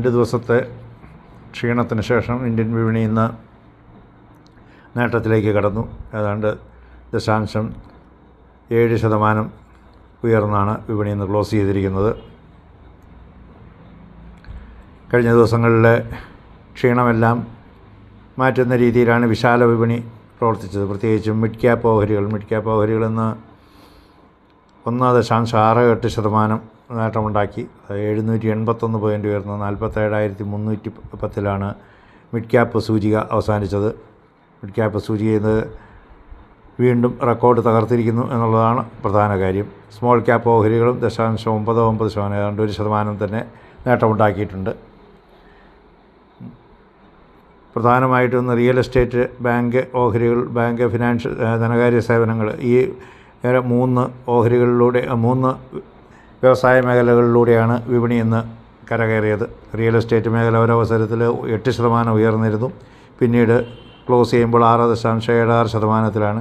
രണ്ട് ദിവസത്തെ ക്ഷീണത്തിന് ശേഷം ഇന്ത്യൻ വിപണി ഇന്ന് നേട്ടത്തിലേക്ക് കടന്നു. ഏതാണ്ട് ദശാംശം ഏഴ് ശതമാനം ഉയർന്നാണ് വിപണി ഇന്ന് ക്ലോസ് ചെയ്തിരിക്കുന്നത്. കഴിഞ്ഞ ദിവസങ്ങളിലെ ക്ഷീണമെല്ലാം മാറ്റുന്ന രീതിയിലാണ് വിശാല വിപണി പ്രവർത്തിച്ചത്. പ്രത്യേകിച്ചും മിഡ് ക്യാപ്പ് ഓഹരികൾ. മിഡ് ക്യാപ്പ് ഓഹരികൾ ഇന്ന് ഒന്ന് ദശാംശം ആറ് എട്ട് ശതമാനം നേട്ടമുണ്ടാക്കി എഴുന്നൂറ്റി എൺപത്തൊന്ന് പോയിന്റ് ഉയർന്ന് നാൽപ്പത്തേഴായിരത്തി മുന്നൂറ്റി പത്തിലാണ് മിഡ് ക്യാപ്പ് സൂചിക അവസാനിച്ചത്. മിഡ് ക്യാപ്പ് സൂചിക വീണ്ടും റെക്കോർഡ് തകർത്തിരിക്കുന്നു എന്നുള്ളതാണ് പ്രധാന കാര്യം. സ്മോൾ ക്യാപ്പ് ഓഹരികളും ദശാംശം ഒമ്പത് ഒമ്പത് ശതമാനം ഏതാണ്ട് ഒരു ശതമാനം തന്നെ നേട്ടമുണ്ടാക്കിയിട്ടുണ്ട്. പ്രധാനമായിട്ടും റിയൽ എസ്റ്റേറ്റ് ബാങ്ക് ഓഹരികൾ ബാങ്ക് ഫിനാൻഷ്യൽ ധനകാര്യ സേവനങ്ങൾ. ഈ മൂന്ന് ഓഹരികളിലൂടെ മൂന്ന് വ്യവസായ മേഖലകളിലൂടെയാണ് വിപണി ഇന്ന് കരകയറിയത്. റിയൽ എസ്റ്റേറ്റ് മേഖല ഒരവസരത്തിൽ എട്ട് ശതമാനം ഉയർന്നിരുന്നു. പിന്നീട് ക്ലോസ് ചെയ്യുമ്പോൾ ആറ് ദശാംശം ഏഴ് ആറ് ശതമാനത്തിലാണ്.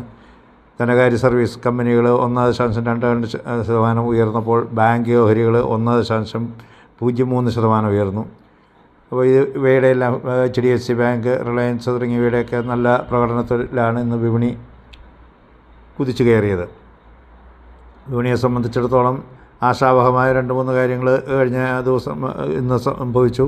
ധനകാര്യ സർവീസ് കമ്പനികൾ ഒന്ന് ദശാംശം രണ്ട് രണ്ട് ശതമാനം ഉയർന്നപ്പോൾ ബാങ്ക് ഓഹരികൾ ഒന്ന് ദശാംശം പൂജ്യം മൂന്ന് ശതമാനം ഉയർന്നു. അപ്പോൾ ഇത് ഇവയുടെ എല്ലാം H D F C bank Reliance തുടങ്ങിയവയുടെയൊക്കെ നല്ല പ്രകടനത്തിലാണ് ഇന്ന് വിപണി കുതിച്ചു കയറിയത്. വിപണിയെ സംബന്ധിച്ചിടത്തോളം ആശാവഹമായ രണ്ട് മൂന്ന് കാര്യങ്ങൾ കഴിഞ്ഞ ദിവസം ഇന്ന് സംഭവിച്ചു.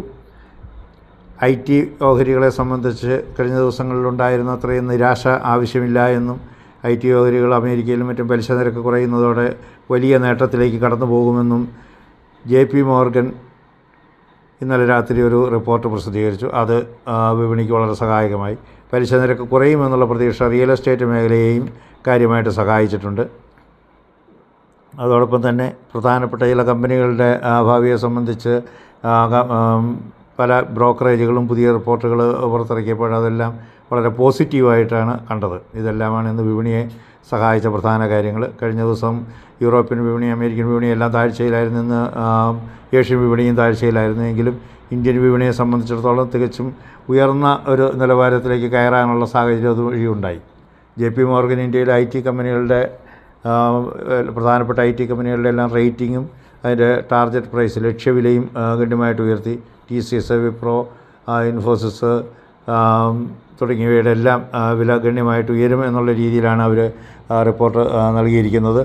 ഐ ടി ഓഹരികളെ സംബന്ധിച്ച് കഴിഞ്ഞ ദിവസങ്ങളിലുണ്ടായിരുന്ന അത്രയും നിരാശ ആവശ്യമില്ല എന്നും ഐ ടി ഓഹരികൾ അമേരിക്കയിലും മറ്റും പലിശ നിരക്ക് കുറയുന്നതോടെ വലിയ നേട്ടത്തിലേക്ക് കടന്നു പോകുമെന്നും ജെ പി മോർഗൻ ഇന്നലെ രാത്രി ഒരു റിപ്പോർട്ട് പ്രസിദ്ധീകരിച്ചു. അത് വിപണിക്ക് വളരെ സഹായകമായി. പലിശ നിരക്ക് കുറയുമെന്നുള്ള പ്രതീക്ഷ റിയൽ എസ്റ്റേറ്റ് മേഖലയെയും കാര്യമായിട്ട് സഹായിച്ചിട്ടുണ്ട്. അതോടൊപ്പം തന്നെ പ്രധാനപ്പെട്ട ചില കമ്പനികളുടെ ഭാവിയെ സംബന്ധിച്ച് പല ബ്രോക്കറേജുകളും പുതിയ റിപ്പോർട്ടുകൾ പുറത്തിറക്കിയപ്പോൾ അതെല്ലാം വളരെ പോസിറ്റീവായിട്ടാണ് കണ്ടത്. ഇതെല്ലാമാണ് ഇന്ന് വിപണിയെ സഹായിച്ച പ്രധാന കാര്യങ്ങൾ. കഴിഞ്ഞ ദിവസം യൂറോപ്യൻ വിപണി അമേരിക്കൻ വിപണി എല്ലാം താഴ്ചയിലായിരുന്നു. ഇന്ന് ഏഷ്യൻ വിപണിയും താഴ്ചയിലായിരുന്നു. എങ്കിലും ഇന്ത്യൻ വിപണിയെ സംബന്ധിച്ചിടത്തോളം തികച്ചും ഉയർന്ന ഒരു നിലവാരത്തിലേക്ക് കയറാനുള്ള സാഹചര്യം അതുവഴി ഉണ്ടായി. ജെ പി മോർഗൻ ഇന്ത്യയിലെ ഐ ടി കമ്പനികളുടെ പ്രധാനപ്പെട്ട ഐ ടി കമ്പനികളുടെ എല്ലാം റേറ്റിങ്ങും അതിന്റെ ടാർജറ്റ് പ്രൈസ് ലക്ഷ്യവിലയും ഗണ്യമായിട്ട് ഉയർത്തി. T C S Wipro Infosys തുടങ്ങിയവയുടെ എല്ലാം വില ഗണ്യമായിട്ട് ഉയരും എന്നുള്ള രീതിയിലാണ് അവർ റിപ്പോർട്ട് നൽകിയിരിക്കുന്നത്.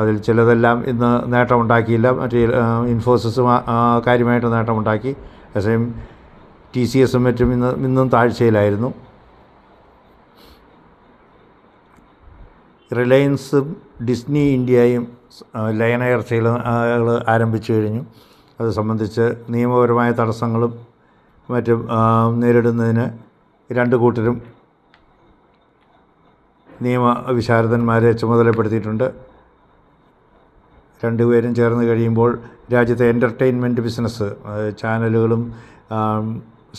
അതിൽ ചിലതെല്ലാം ഇന്ന് നേട്ടമുണ്ടാക്കിയില്ല. മറ്റേ ഇൻഫോസിസ് കാര്യമായിട്ട് നേട്ടമുണ്ടാക്കി. അതേസമയം ടി സി എസും മറ്റും ഇന്ന് ഇന്നും താഴ്ചയിലായിരുന്നു. റിലയൻസും ഡിസ്നി ഇന്ത്യയും ലയനയർ ചർച്ചകൾ ആരംഭിച്ചു കഴിഞ്ഞു. അത് സംബന്ധിച്ച് നിയമപരമായ തടസ്സങ്ങളും മറ്റും നേരിടുന്നതിന് രണ്ട് കൂട്ടരും നിയമ വിശാരദന്മാരെ ചുമതലപ്പെടുത്തിയിട്ടുണ്ട്. രണ്ടുപേരും ചേർന്ന് കഴിയുമ്പോൾ രാജ്യത്തെ എന്റർടൈൻമെന്റ് ബിസിനസ് ചാനലുകളും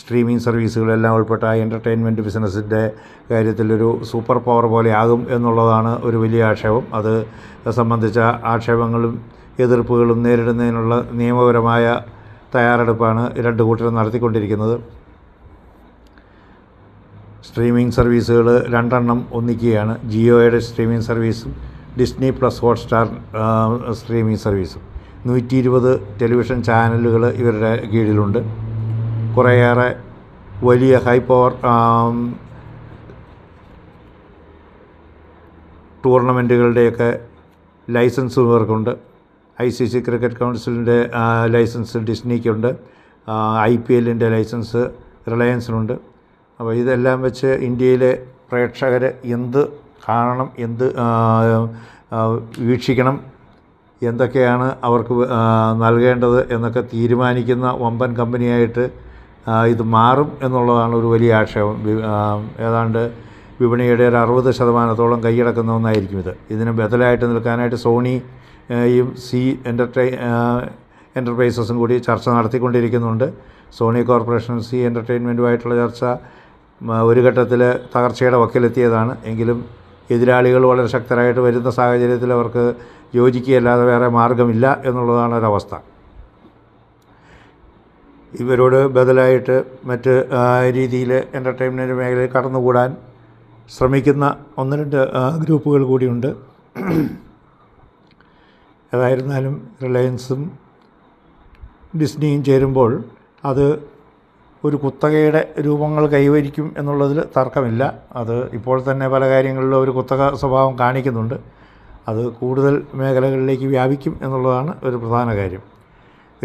സ്ട്രീമിംഗ് സർവീസുകളെല്ലാം ഉൾപ്പെട്ട എന്റർടൈൻമെന്റ് ബിസിനസ്സിന്റെ കാര്യത്തിലൊരു സൂപ്പർ പവർ പോലെ ആകും എന്നുള്ളതാണ് ഒരു വലിയ ആക്ഷേപം. അത് സംബന്ധിച്ച ആക്ഷേപങ്ങളും എതിർപ്പുകളും നേരിടുന്നതിനുള്ള നിയമപരമായ തയ്യാറെടുപ്പാണ് രണ്ട് കൂട്ടരും നടത്തിക്കൊണ്ടിരിക്കുന്നത്. സ്ട്രീമിംഗ് സർവീസുകൾ രണ്ടെണ്ണം ഒന്നിക്കുകയാണ്. ജിയോയുടെ സ്ട്രീമിംഗ് സർവീസും ഡിസ്നി പ്ലസ് ഹോട്ട്സ്റ്റാർ സ്ട്രീമിംഗ് സർവീസും. നൂറ്റി ഇരുപത് ടെലിവിഷൻ ചാനലുകൾ ഇവരുടെ കീഴിലുണ്ട്. കുറേയേറെ വലിയ ഹൈ പവർ ടൂർണമെന്റുകളുടെയൊക്കെ ലൈസൻസ് ഇവർക്കുണ്ട്. ഐ സി സി ക്രിക്കറ്റ് കൗൺസിലിന്റെ ലൈസൻസ് ഡിസ്നിക്കുണ്ട് ഐ പി എല്ലിന്റെ ലൈസൻസ് റിലയൻസിനുണ്ട് അപ്പോൾ ഇതെല്ലാം വെച്ച് ഇന്ത്യയിലെ പ്രേക്ഷകർ എന്ത് കാണണം എന്ത് വീക്ഷിക്കണം എന്തൊക്കെയാണ് അവർക്ക് നൽകേണ്ടത് എന്നൊക്കെ തീരുമാനിക്കുന്ന വമ്പൻ കമ്പനിയായിട്ട് ഇത് മാറും എന്നുള്ളതാണ് ഒരു വലിയ ആക്ഷേപം. ഏതാണ്ട് വിപണിയുടെ ഒരു അറുപത് ശതമാനത്തോളം കൈയടക്കുന്ന ഒന്നായിരിക്കും ഇത്. ഇതിന് ബദലായിട്ട് നിൽക്കാനായിട്ട് സോണി യും സി എന്റർടൈ എന്റർപ്രൈസസും കൂടി ചർച്ച നടത്തിക്കൊണ്ടിരിക്കുന്നുണ്ട്. സോണി കോർപ്പറേഷൻ സി എന്റർടൈൻമെന്റുമായിട്ടുള്ള ചർച്ച ഒരു ഘട്ടത്തിൽ തകർച്ചയുടെ വക്കിലെത്തിയതാണ്. എങ്കിലും എതിരാളികൾ വളരെ ശക്തരായിട്ട് വരുന്ന സാഹചര്യത്തിൽ അവർക്ക് യോജിക്കുകയല്ലാതെ വേറെ മാർഗമില്ല എന്നുള്ളതാണ് ഒരവസ്ഥ. ഇവരോട് ബദലായിട്ട് മറ്റ് രീതിയിൽ എന്റർടൈൻമെന്റ് മേഖലയിൽ കടന്നുകൂടാൻ ശ്രമിക്കുന്ന ഒന്ന് രണ്ട് ഗ്രൂപ്പുകൾ കൂടിയുണ്ട്. ഏതായിരുന്നാലും റിലയൻസും ഡിസ്നിയും ചേരുമ്പോൾ അത് ഒരു കുത്തകയുടെ രൂപങ്ങൾ കൈവരിക്കും എന്നുള്ളതിൽ തർക്കമില്ല. അത് ഇപ്പോൾ തന്നെ പല കാര്യങ്ങളിലും ഒരു കുത്തക സ്വഭാവം കാണിക്കുന്നുണ്ട്. അത് കൂടുതൽ മേഖലകളിലേക്ക് വ്യാപിക്കും എന്നുള്ളതാണ് ഒരു പ്രധാന കാര്യം.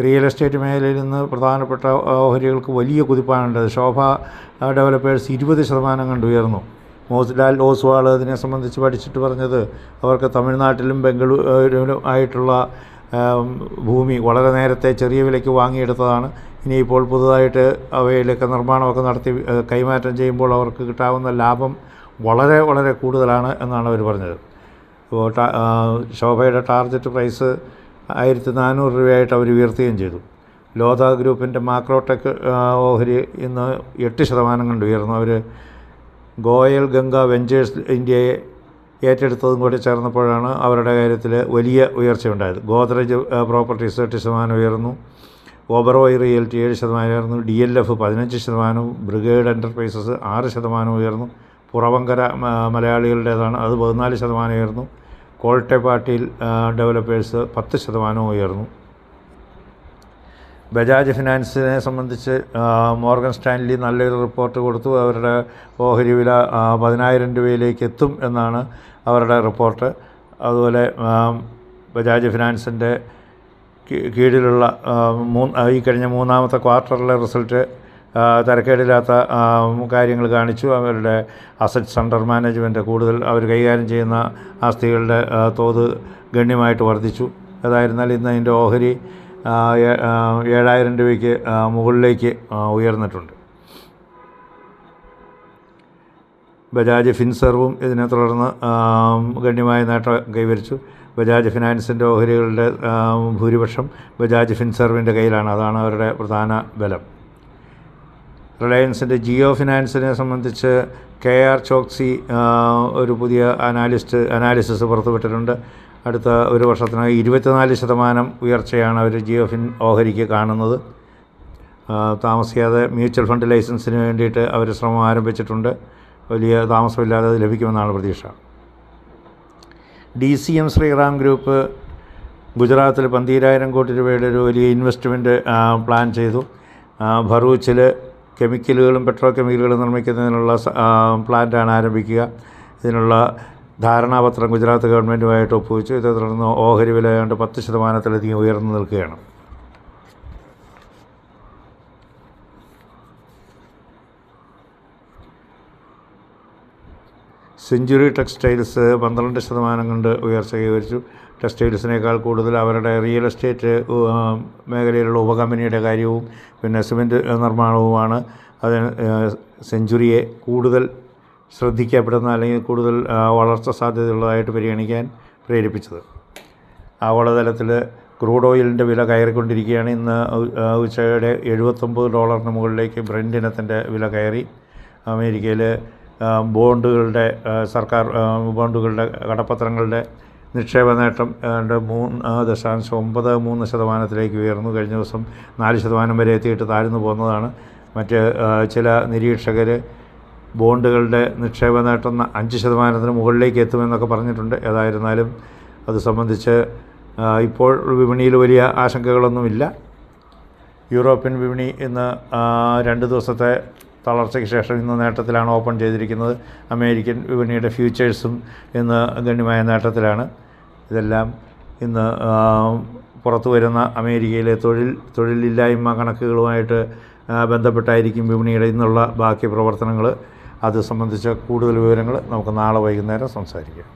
റിയൽ എസ്റ്റേറ്റ് മേഖലയിൽ നിന്ന് പ്രധാനപ്പെട്ട ഓഹരികൾക്ക് വലിയ കുതിപ്പാണുണ്ടത് ശോഭ ഡെവലപ്പേഴ്സ് ഇരുപത് ശതമാനം കണ്ട് ഉയർന്നു. മോസിലാൽ ഓസ്വാൾ അതിനെ സംബന്ധിച്ച് പഠിച്ചിട്ട് പറഞ്ഞത് അവർക്ക് തമിഴ്നാട്ടിലും ബംഗളൂരുവിലും ആയിട്ടുള്ള ഭൂമി വളരെ നേരത്തെ ചെറിയ വിലയ്ക്ക് വാങ്ങിയെടുത്തതാണ്. ഇനിയിപ്പോൾ പുതുതായിട്ട് അവയിലൊക്കെ നിർമ്മാണമൊക്കെ നടത്തി കൈമാറ്റം ചെയ്യുമ്പോൾ അവർക്ക് കിട്ടാവുന്ന ലാഭം വളരെ വളരെ കൂടുതലാണ് എന്നാണ് അവർ പറഞ്ഞത്. ഇപ്പോൾ ടാ ശോഭയുടെ ടാർഗറ്റ് പ്രൈസ് ആയിരത്തി നാനൂറ് രൂപയായിട്ട് അവർ ഉയർത്തുകയും ചെയ്തു. ലോധ ഗ്രൂപ്പിന്റെ മാക്രോടെക് ഓഹരി ഇന്ന് എട്ട് ശതമാനം കണ്ട് ഉയർന്നു. അവർ ഗോയൽ ഗംഗ വെഞ്ചേഴ്സ് ഇന്ത്യയെ ഏറ്റെടുത്തതും കൂടി ചേർന്നപ്പോഴാണ് അവരുടെ കാര്യത്തിൽ വലിയ ഉയർച്ച ഉയർച്ചയുണ്ടായത് ഗോദ്രേജ് പ്രോപ്പർട്ടീസ് എട്ട് ശതമാനം ഉയർന്നു. ഓബറോയ് റിയൽറ്റി ഏഴ് ശതമാനം ഉയർന്നു. ഡി എൽ എഫ് പതിനഞ്ച് ശതമാനവും. ബ്രിഗേഡ് എന്റർപ്രൈസസ് ആറ് ശതമാനം ഉയർന്നു. പുറവങ്കര മലയാളികളുടേതാണ് അത് പതിനാല് ശതമാനം ഉയർന്നു. കോൾട്ടെ പാർട്ടിയിൽ ഡെവലപ്പേഴ്സ് പത്ത് ശതമാനം ഉയർന്നു. ബജാജ് ഫിനാൻസിനെ സംബന്ധിച്ച് മോർഗൻ സ്റ്റാൻലി നല്ലൊരു റിപ്പോർട്ട് കൊടുത്തു. അവരുടെ ഓഹരി വില പതിനായിരം രൂപയിലേക്ക് എത്തും എന്നാണ് അവരുടെ റിപ്പോർട്ട്. അതുപോലെ ബജാജ് ഫിനാൻസിന്റെ കീഴിലുള്ള മൂ ഈ കഴിഞ്ഞ മൂന്നാമത്തെ ക്വാർട്ടറിലെ റിസൾട്ട് തരക്കേടില്ലാത്ത കാര്യങ്ങൾ കാണിച്ചു. അവരുടെ അസറ്റ്സ് അണ്ടർ മാനേജ്മെന്റ് കൂടുതൽ അവർ കൈകാര്യം ചെയ്യുന്ന ആസ്തികളുടെ തോത് ഗണ്യമായിട്ട് വർദ്ധിച്ചു. ഏതായിരുന്നാൽ ഇന്ന് അതിന്റെ ഓഹരി ഏഴായിരം രൂപയ്ക്ക് മുകളിലേക്ക് ഉയർന്നിട്ടുണ്ട്. ബജാജ് ഫിൻസെർവും ഇതിനെ തുടർന്ന് ഗണ്യമായ നേട്ടം കൈവരിച്ചു. ബജാജ് ഫിനാൻസിന്റെ ഓഹരികളുടെ ഭൂരിപക്ഷം ബജാജ് ഫിൻസെർവിന്റെ കയ്യിലാണ്. അതാണ് അവരുടെ പ്രധാന ബലം. റിലയൻസിന്റെ ജിയോ ഫിനാൻസിനെ സംബന്ധിച്ച് കെ ആർ ചോക്സി ഒരു പുതിയ അനാലിസ്റ്റ് അനാലിസിസ് പുറത്തുവിട്ടിട്ടുണ്ട്. അടുത്ത ഒരു വർഷത്തിനകം ഇരുപത്തിനാല് ശതമാനം ഉയർച്ചയാണ് അവർ ജിയോ ഫിൻ ഓഹരിക്ക് കാണുന്നത്. താമസിയാതെ മ്യൂച്വൽ ഫണ്ട് ലൈസൻസിന് വേണ്ടിയിട്ട് അവർ ശ്രമം ആരംഭിച്ചിട്ടുണ്ട്. വലിയ താമസമില്ലാതെ അത് ലഭിക്കുമെന്നാണ് പ്രതീക്ഷ. D C M Shriram group ഗുജറാത്തിൽ പന്തീരായിരം കോടി രൂപയുടെ ഒരു വലിയ ഇൻവെസ്റ്റ്മെന്റ് പ്ലാൻ ചെയ്തു. ഭറൂച്ചിൽ കെമിക്കലുകളും പെട്രോ കെമിക്കലുകളും നിർമ്മിക്കുന്നതിനുള്ള സ- ആണ് പ്ലാന്റാണ് ആരംഭിക്കുക. ഇതിനുള്ള ധാരണാപത്രം ഗുജറാത്ത് ഗവൺമെന്റുമായിട്ട് ഒപ്പുവെച്ചു. ഇതേ തുടർന്ന് ഓഹരി വില ഏതാണ്ട് പത്ത് ശതമാനത്തിലധികം ഉയർന്നു നിൽക്കുകയാണ്. സെഞ്ചുറി ടെക്സ്റ്റൈൽസ് പന്ത്രണ്ട് ശതമാനം കൊണ്ട് ഉയർച്ച കൈവരിച്ചു. ടെക്സ്റ്റൈൽസിനേക്കാൾ കൂടുതൽ അവരുടെ റിയൽ എസ്റ്റേറ്റ് മേഖലയിലുള്ള ഉപകമ്പനിയുടെ കാര്യവും പിന്നെ സിമന്റ് നിർമ്മാണവുമാണ്. അതിന് സെഞ്ചുറിയെ കൂടുതൽ ശ്രദ്ധിക്കപ്പെടുന്ന അല്ലെങ്കിൽ കൂടുതൽ വളർച്ച സാധ്യതയുള്ളതായിട്ട് പരിഗണിക്കാൻ പ്രേരിപ്പിച്ചത്. ആഗോളതലത്തിൽ ക്രൂഡ് ഓയിലിന്റെ വില കയറിക്കൊണ്ടിരിക്കുകയാണ്. ഇന്ന് ഉച്ചയുടെ എഴുപത്തൊമ്പത് ഡോളറിന് മുകളിലേക്ക് ബ്രെൻഡ് ഇനത്തിന്റെ വില കയറി. അമേരിക്കയിൽ ബോണ്ടുകളുടെ സർക്കാർ ബോണ്ടുകളുടെ കടപ്പത്രങ്ങളുടെ നിക്ഷേപ നേട്ടം ഏതാണ്ട് മൂന്ന് ദശാംശം ഒമ്പത് മൂന്ന് ശതമാനത്തിലേക്ക് ഉയർന്നു. കഴിഞ്ഞ ദിവസം നാല് ശതമാനം വരെ എത്തിയിട്ട് താഴ്ന്നു പോകുന്നതാണ്. മറ്റ് ചില നിരീക്ഷകർ ബോണ്ടുകളുടെ നിക്ഷേപ നേട്ടം അഞ്ച് ശതമാനത്തിന് മുകളിലേക്ക് എത്തുമെന്നൊക്കെ പറഞ്ഞിട്ടുണ്ട്. ഏതായിരുന്നാലും അത് സംബന്ധിച്ച് ഇപ്പോൾ വിപണിയിൽ വലിയ ആശങ്കകളൊന്നുമില്ല. യൂറോപ്യൻ വിപണി ഇന്ന് രണ്ട് ദിവസത്തെ തളർച്ചയ്ക്ക് ശേഷം ഇന്ന് നേട്ടത്തിലാണ് ഓപ്പൺ ചെയ്തിരിക്കുന്നത്. അമേരിക്കൻ വിപണിയുടെ ഫ്യൂച്ചേഴ്സും ഇന്ന് ഗണ്യമായ നേട്ടത്തിലാണ്. ഇതെല്ലാം ഇന്ന് പുറത്തു വരുന്ന അമേരിക്കയിലെ തൊഴിൽ തൊഴിലില്ലായ്മ കണക്കുകളുമായിട്ട് ബന്ധപ്പെട്ടായിരിക്കും വിപണിയുടെ ഇന്നുള്ള ബാക്കി പ്രവർത്തനങ്ങൾ അത് സംബന്ധിച്ച കൂടുതൽ വിവരങ്ങൾ നമുക്ക് നാളെ വൈകുന്നേരം സംസാരിക്കാം.